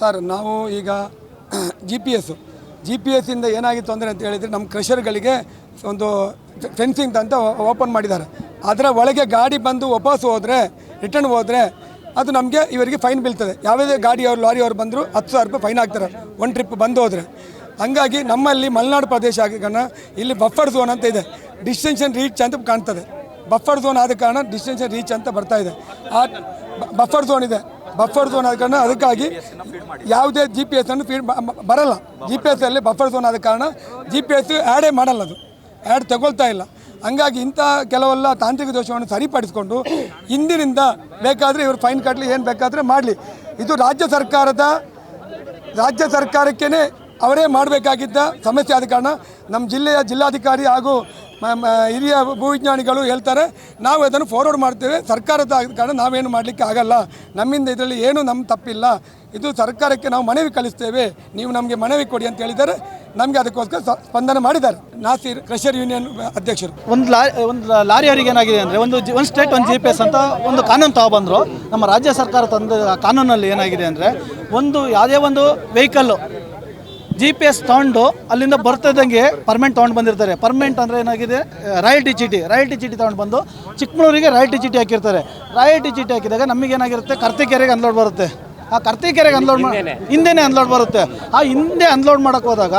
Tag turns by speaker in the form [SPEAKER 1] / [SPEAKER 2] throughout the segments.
[SPEAKER 1] Sir, ನಾವು ಈಗ G P S G P ಎಸ್ಸಿಂದ ಏನಾಗಿತ್ತು ಅಂದರೆ ಅಂತ ಹೇಳಿದರೆ ನಮ್ಮ ಕ್ರಷರ್ಗಳಿಗೆ ಒಂದು ಫೆನ್ಸಿಂಗ್ ಅಂತ ಓಪನ್ ಮಾಡಿದ್ದಾರೆ. ಅದರ ಒಳಗೆ ಗಾಡಿ ಬಂದು ವಾಪಸ್ ಹೋದರೆ ರಿಟರ್ನ್ ಹೋದರೆ ಅದು ನಮಗೆ ಇವರಿಗೆ ಫೈನ್ ಬೀಳ್ತದೆ. ಯಾವುದೇ ಗಾಡಿಯವರು ಲಾರಿಯವರು ಬಂದರೂ ಹತ್ತು ಸಾವಿರ ರೂಪಾಯಿ ಫೈನ್ ಹಾಕ್ತಾರೆ ಒಂದು ಟ್ರಿಪ್ ಬಂದು ಹೋದರೆ. ಹಂಗಾಗಿ ನಮ್ಮಲ್ಲಿ ಮಲೆನಾಡು ಪ್ರದೇಶ ಆದ ಕಾರಣ ಇಲ್ಲಿ ಬಫರ್ ಝೋನ್ ಅಂತ ಇದೆ. ಡಿಸ್ಟೆನ್ಷನ್ ರೀಚ್ ಅಂತ ಕಾಣ್ತದೆ. ಬಫರ್ ಝೋನ್ ಆದ ಕಾರಣ ಡಿಸ್ಟೆನ್ಷನ್ ರೀಚ್ ಅಂತ ಬರ್ತಾ ಇದೆ. ಆ ಬಫರ್ ಝೋನ್ ಇದೆ. ಬಫರ್ ಝೋನ್ ಆದ ಕಾರಣ ಅದಕ್ಕಾಗಿ ಯಾವುದೇ ಜಿ ಪಿ ಎಸ್ ಅನ್ನು ಫೀಡ್ ಬರಲ್ಲ. ಜಿ ಪಿ ಎಸ್ ಅಲ್ಲಿ ಬಫರ್ ಝೋನ್ ಆದ ಕಾರಣ ಜಿ ಪಿ ಎಸ್ ಆ್ಯಡೇ ಮಾಡಲ್ಲ ಅದು. ಆ್ಯಡ್ ತಗೊಳ್ತಾ ಇಲ್ಲ. ಹಂಗಾಗಿ ಇಂಥ ಕೆಲವೆಲ್ಲ ತಾಂತ್ರಿಕ ದೋಷವನ್ನು ಸರಿಪಡಿಸಿಕೊಂಡು ಇಂದಿನಿಂದ ಬೇಕಾದರೆ ಇವರು ಫೈನ್ ಕಟ್ಟಲಿ ಏನು ಬೇಕಾದರೆ ಮಾಡಲಿ. ಇದು ರಾಜ್ಯ ಸರ್ಕಾರದ, ರಾಜ್ಯ ಸರ್ಕಾರಕ್ಕೇ ಅವರೇ ಮಾಡಬೇಕಾಗಿದ್ದ ಸಮಸ್ಯೆ ಆದ ಕಾರಣ ನಮ್ಮ ಜಿಲ್ಲೆಯ ಜಿಲ್ಲಾಧಿಕಾರಿ ಹಾಗೂ ಹಿರಿಯ ಭೂವಿಜ್ಞಾನಿಗಳು ಹೇಳ್ತಾರೆ, ನಾವು ಅದನ್ನು ಫಾರ್ವರ್ಡ್ ಮಾಡ್ತೇವೆ. ಸರ್ಕಾರದ ಕಾರಣ ನಾವೇನು ಮಾಡಲಿಕ್ಕೆ ಆಗಲ್ಲ. ನಮ್ಮಿಂದ ಇದರಲ್ಲಿ ಏನು ನಮ್ಮ ತಪ್ಪಿಲ್ಲ. ಇದು ಸರ್ಕಾರಕ್ಕೆ ನಾವು ಮನವಿ ಕಳಿಸ್ತೇವೆ ನೀವು ನಮಗೆ ಮನವಿ ಕೊಡಿ ಅಂತ ಹೇಳಿದರೆ ನಮಗೆ ಅದಕ್ಕೋಸ್ಕರ ಸ್ಪಂದನೆ ಮಾಡಿದ್ದಾರೆ. ನಾಸಿರ್ ಕ್ರಷರ್ ಯೂನಿಯನ್ ಅಧ್ಯಕ್ಷರು.
[SPEAKER 2] ಒಂದು ಲಾರಿ, ಒಂದು ಲಾರಿಯವರಿಗೆ ಏನಾಗಿದೆ ಅಂದರೆ, ಒಂದು ಜಿ ಒಂದು ಸ್ಟೇಟ್ ಒಂದು ಜಿ ಪಿ ಎಸ್ ಅಂತ ಒಂದು ಕಾನೂನು ತಗೊಬಂದರು ನಮ್ಮ ರಾಜ್ಯ ಸರ್ಕಾರ ತಂದ ಕಾನೂನಲ್ಲಿ ಏನಾಗಿದೆ ಅಂದರೆ, ಒಂದು ಯಾವುದೇ ಒಂದು ವೆಹಿಕಲ್ಲು ಜಿ ಪಿ ಎಸ್ ತೊಗೊಂಡು ಅಲ್ಲಿಂದ ಬರ್ತಿದ್ದಂಗೆ ಪರ್ಮೆಂಟ್ ತೊಗೊಂಡು ಬಂದಿರ್ತಾರೆ. ಪರ್ಮೆಂಟ್ ಅಂದರೆ ಏನಾಗಿದೆ? ರಾಯಲ್ಟಿ ಚೀಟಿ. ರಾಯಲ್ಟಿ ಚೀಟಿ ತೊಗೊಂಡು ಬಂದು ಚಿಕ್ಕಮಗಳೂರಿಗೆ ರಾಯಲ್ಟಿ ಚೀಟಿ ಹಾಕಿರ್ತಾರೆ. ರಾಯಲ್ಟಿ ಚೀಟಿ ಹಾಕಿದಾಗ ನಮಗೆ ಏನಾಗಿರುತ್ತೆ? ಕರ್ತಿಕೆರೆಗೆ ಅನ್ಲೋಡ್ ಬರುತ್ತೆ. ಆ ಕರ್ತಿಕೆರೆಗೆ ಅನ್ಲೋಡ್ ಮಾಡಿ ಹಿಂದೆನೇ. ಅನ್ಲೋಡ್ ಬರುತ್ತೆ. ಆ ಹಿಂದೆ ಅನ್ಲೋಡ್ ಮಾಡೋಕ್ಕೆ ಹೋದಾಗ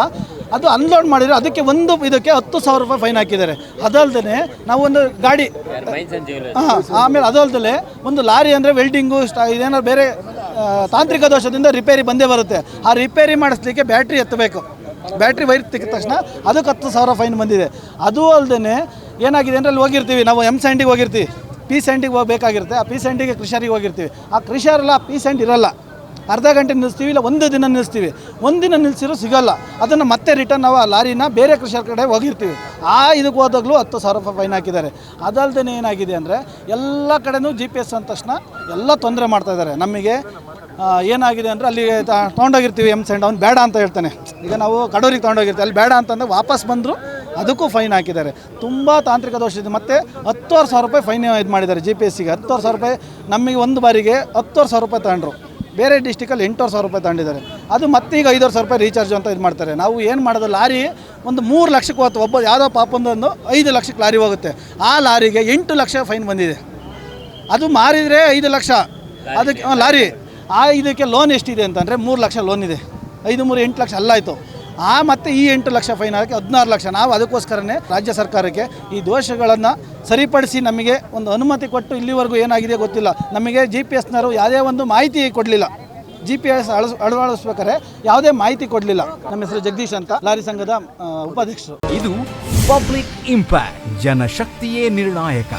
[SPEAKER 2] ಅದು ಅನ್ಲೋಡ್ ಮಾಡಿದರೆ ಅದಕ್ಕೆ ಒಂದು ಇದಕ್ಕೆ ಹತ್ತು ಸಾವಿರ ರೂಪಾಯಿ ಫೈನ್ ಹಾಕಿದ್ದಾರೆ. ಅದಲ್ದೇ ನಾವು ಒಂದು ಗಾಡಿ ಹಾಂ ಆಮೇಲೆ ಅದಲ್ದಲೆ ಒಂದು ಲಾರಿ ಅಂದರೆ ವೆಲ್ಡಿಂಗು ಸ್ಟಾ ಇದೇನಾದ್ರು ಬೇರೆ ತಾಂತ್ರಿಕ ದೋಷದಿಂದ ರಿಪೇರಿ ಬಂದೇ ಬರುತ್ತೆ. ಆ ರಿಪೇರಿ ಮಾಡಿಸ್ಲಿಕ್ಕೆ ಬ್ಯಾಟ್ರಿ ಎತ್ತಬೇಕು. ಬ್ಯಾಟ್ರಿ ವೈರ್ ತೆಗೆದ ತಕ್ಷಣ ಅದಕ್ಕೆ ಹತ್ತು ಸಾವಿರ ಫೈನ್ ಬಂದಿದೆ. ಅದು ಅಲ್ಲದೆ ಏನಾಗಿದೆ ಅಂದರೆ ಅಲ್ಲಿ ಹೋಗಿರ್ತೀವಿ. ನಾವು ಎಂ ಸ್ಯಾಂಡಿಗೆ ಹೋಗಿರ್ತೀವಿ. ಪಿ ಸ್ಯಾಂಡಿಗೆ ಹೋಗಬೇಕಾಗಿರುತ್ತೆ. ಆ ಪಿ ಸ್ಯಾಂಡಿಗೆ ಕೃಷರಿಗೆ ಹೋಗಿರ್ತೀವಿ. ಆ ಕೃಷಿಯರೆಲ್ಲ ಪಿ ಸ್ಯಾಂಡ್ ಇರಲ್ಲ. ಅರ್ಧ ಗಂಟೆ ನಿಲ್ಲಿಸ್ತೀವಿ ಇಲ್ಲ ಒಂದು ದಿನ ನಿಲ್ಲಿಸ್ತೀವಿ. ಒಂದು ದಿನ ನಿಲ್ಲಿಸಿರೋ ಸಿಗೋಲ್ಲ. ಅದನ್ನು ಮತ್ತೆ ರಿಟರ್ನ್ ನಾವು ಆ ಲಾರಿನ ಬೇರೆ ಕೃಷಿಯರ ಕಡೆ ಹೋಗಿರ್ತೀವಿ. ಆ ಇದಕ್ಕೆ ಹೋದಾಗಲೂ ಹತ್ತು ಸಾವಿರ ರೂಪಾಯಿ ಫೈನ್ ಹಾಕಿದ್ದಾರೆ. ಅದಲ್ದೇ ಏನಾಗಿದೆ ಅಂದರೆ ಎಲ್ಲ ಕಡೆನೂ ಜಿ ಪಿ ಎಸ್ ಅಂದ ತಕ್ಷಣ ಎಲ್ಲ ತೊಂದರೆ ಮಾಡ್ತಾಯಿದ್ದಾರೆ ನಮಗೆ ಏನಾಗಿದೆ ಅಂದರೆ ಅಲ್ಲಿ ತೊಗೊಂಡೋಗಿರ್ತೀವಿ ಎಂ ಸೆಂಡ್ ಅವ್ನು ಬೇಡ ಅಂತ ಹೇಳ್ತಾನೆ. ಈಗ ನಾವು ಕಡೂರಿಗೆ ತೊಗೊಂಡೋಗಿರ್ತೀವಿ. ಅಲ್ಲಿ ಬೇಡ ಅಂತಂದರೆ ವಾಪಸ್ ಬಂದರು ಅದಕ್ಕೂ ಫೈನ್ ಹಾಕಿದ್ದಾರೆ. ತುಂಬ ತಾಂತ್ರಿಕ ದೋಷ ಇದೆ. ಮತ್ತು ಹತ್ತುವರೆ ಸಾವಿರ ರೂಪಾಯಿ ಫೈನ್ ಇದು ಮಾಡಿದ್ದಾರೆ ಜಿ ಪಿ ಎಸ್ ಸಿಗೆ ಹತ್ತುವರೆ ಸಾವಿರ ರೂಪಾಯಿ ನಮಗೆ ಒಂದು ಬಾರಿಗೆ ಹತ್ತುವರೆ ಸಾವಿರ ರೂಪಾಯಿ ತಗೊಂಡ್ರು. ಬೇರೆ ಡಿಸ್ಟಿಕಲ್ಲಿ ಎಂಟುವರೆ ಸಾವಿರ ರೂಪಾಯಿ ತಗೊಂಡಿದ್ದಾರೆ. ಅದು ಮತ್ತೆ ಈಗ ಐದುವರೆ ಸಾವಿರ ರೂಪಾಯಿ ರೀಚಾರ್ಜ್ ಅಂತ ಇದು ಮಾಡ್ತಾರೆ. ನಾವು ಏನು ಮಾಡೋದು, ಲಾರಿ ಒಂದು ಮೂರು ಲಕ್ಷಕ್ಕೆ ಹೋಗುತ್ತೆ. ಒಬ್ಬ ಯಾವುದೋ ಪಾಪಂದೊಂದು ಐದು ಲಕ್ಷಕ್ಕೆ ಲಾರಿ ಹೋಗುತ್ತೆ. ಆ ಲಾರಿಗೆ ಎಂಟು ಲಕ್ಷ ಫೈನ್ ಬಂದಿದೆ. ಅದು ಮಾರಿದರೆ ಐದು ಲಕ್ಷ. ಅದಕ್ಕೆ, ಲಾರಿ ಆ ಇದಕ್ಕೆ ಲೋನ್ ಎಷ್ಟಿದೆ ಅಂತಂದರೆ ಮೂರು ಲಕ್ಷ ಲೋನ್ ಇದೆ. ಐದು, ಮೂರು, ಎಂಟು ಲಕ್ಷ ಅಲ್ಲ ಆಯಿತು. ಆ ಮತ್ತೆ ಈ ಎಂಟು ಲಕ್ಷ ಫೈನ್ ಹಾಕಿ ಹದಿನಾರು ಲಕ್ಷ. ನಾವು ಅದಕ್ಕೋಸ್ಕರನೇ ರಾಜ್ಯ ಸರ್ಕಾರಕ್ಕೆ ಈ ದೋಷಗಳನ್ನು ಸರಿಪಡಿಸಿ ನಮಗೆ ಒಂದು ಅನುಮತಿ ಕೊಟ್ಟು ಇಲ್ಲಿವರೆಗೂ ಏನಾಗಿದೆ ಗೊತ್ತಿಲ್ಲ. ನಮಗೆ ಜಿ ಪಿ ಎಸ್ನವರು ಯಾವುದೇ ಒಂದು ಮಾಹಿತಿ ಕೊಡಲಿಲ್ಲ. ಜಿ ಪಿ ಎಸ್ ಅಳಸ್, ಅಳವಡಿಸ್ಬೇಕಾದ್ರೆ ಯಾವುದೇ ಮಾಹಿತಿ ಕೊಡಲಿಲ್ಲ. ನಮ್ಮ ಹೆಸರು ಜಗದೀಶ್ ಅಂತ, ಲಾರಿ ಸಂಘದ ಉಪಾಧ್ಯಕ್ಷರು.
[SPEAKER 3] ಇದು ಪಬ್ಲಿಕ್ ಇಂಪ್ಯಾಕ್ಟ್, ಜನಶಕ್ತಿಯೇ ನಿರ್ಣಾಯಕ.